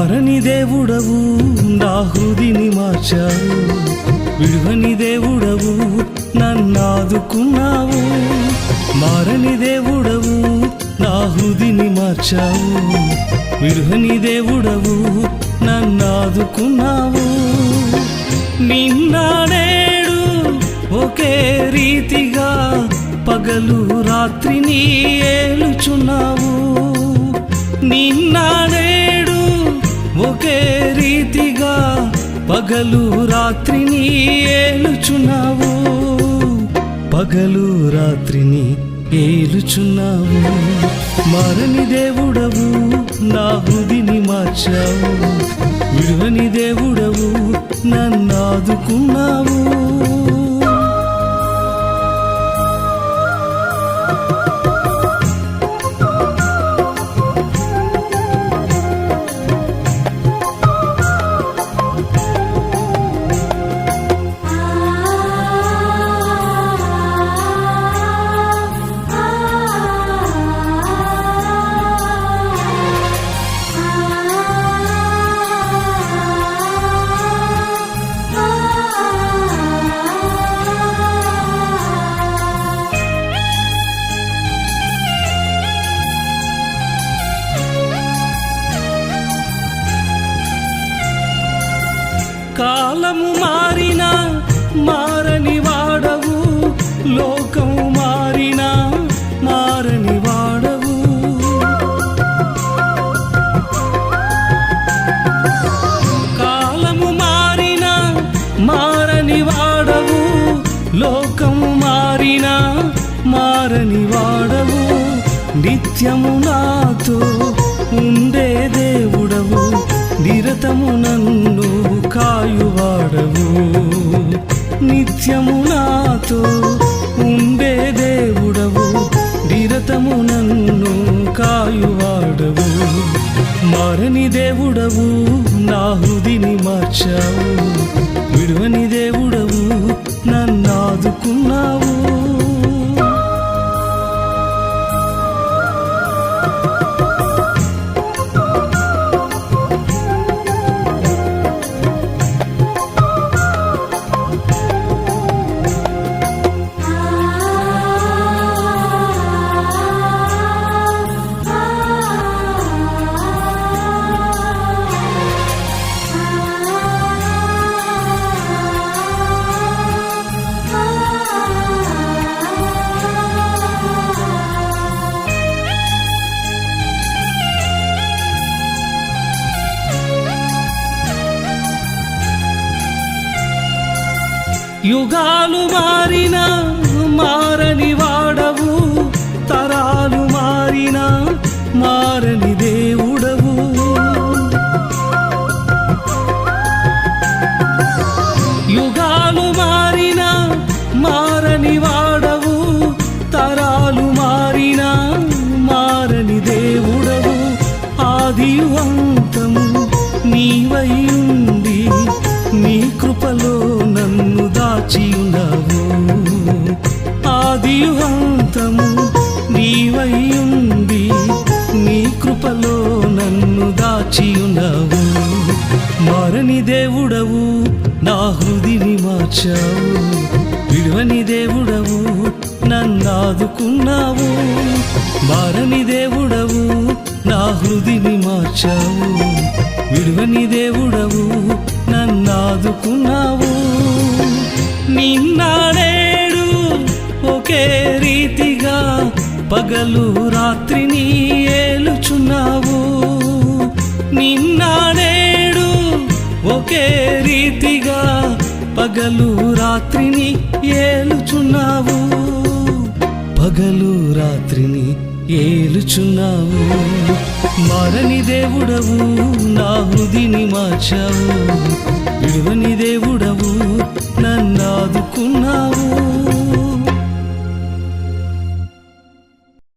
మారని దేవుడవు నా హృదిని మార్చావు. విడువని దేవుడవు నన్నాదుకున్నావు మారని దేవుడవు నా హృదిని మార్చావు. విడువని దేవుడవు నన్నాదుకున్నావు నిన్నాడేడు ఒకే రీతిగా పగలు రాత్రిని ఏలుచున్నావు. నిన్నాడే రీతిగా పగలు రాత్రిని ఏలుచున్నావు. పగలు రాత్రిని ఏలుచున్నావు. మరణి దేవుడవు నా హృదిని మార్చావు. విలువని దేవుడవు నన్నాదుకున్నావు కాలము మారిన మారని వాడవు లోకం మారిన మారని వాడవు. కాలము మారిన మారని వాడవు లోకము మారిన మారని వాడవు. నిత్యము నాతో ఉండే దేవుడవు నిరతము నన్ను కాయువాడవు నిత్యము నాతో ఉండే దేవుడవు. నిరతము నన్ను కాయువాడవు మారని దేవుడవు నా హృదిని మార్చావు. విడువని దేవుడు యుగాలు మారిన మారని వాడవు. తరాలు మారిన మారని దేవుడవు. యుగాలు మారిన మారని వాడవు. తరాలు మారిన మారని దేవుడవు. ఆది అంతము నీవై ఉంది నీ కృపలో నన్ను దాచి ఉన్నావు ఆది అంతము నీవై నీ కృపలో నన్ను దాచి ఉన్నావు మారని దేవుడవు నా హృదిని మార్చావు. విడువని దేవుడవు నన్నాదుకున్నావు మారని దేవుడవు నా హృదిని మార్చావు. విడువని దేవుడవు నన్నాదుకున్నావు. నిన్న ఒకే రీతిగా పగలు రాత్రిని ఏలుచున్నావు. నిన్న ఒకే రీతిగా పగలు రాత్రిని ఏలుచున్నావు. పగలు రాత్రిని ఏలుచున్నావు మారని దేవుడవు నా హృదిని మార్చావు. విడువని దేవుడవు నన్నాదుకున్నావు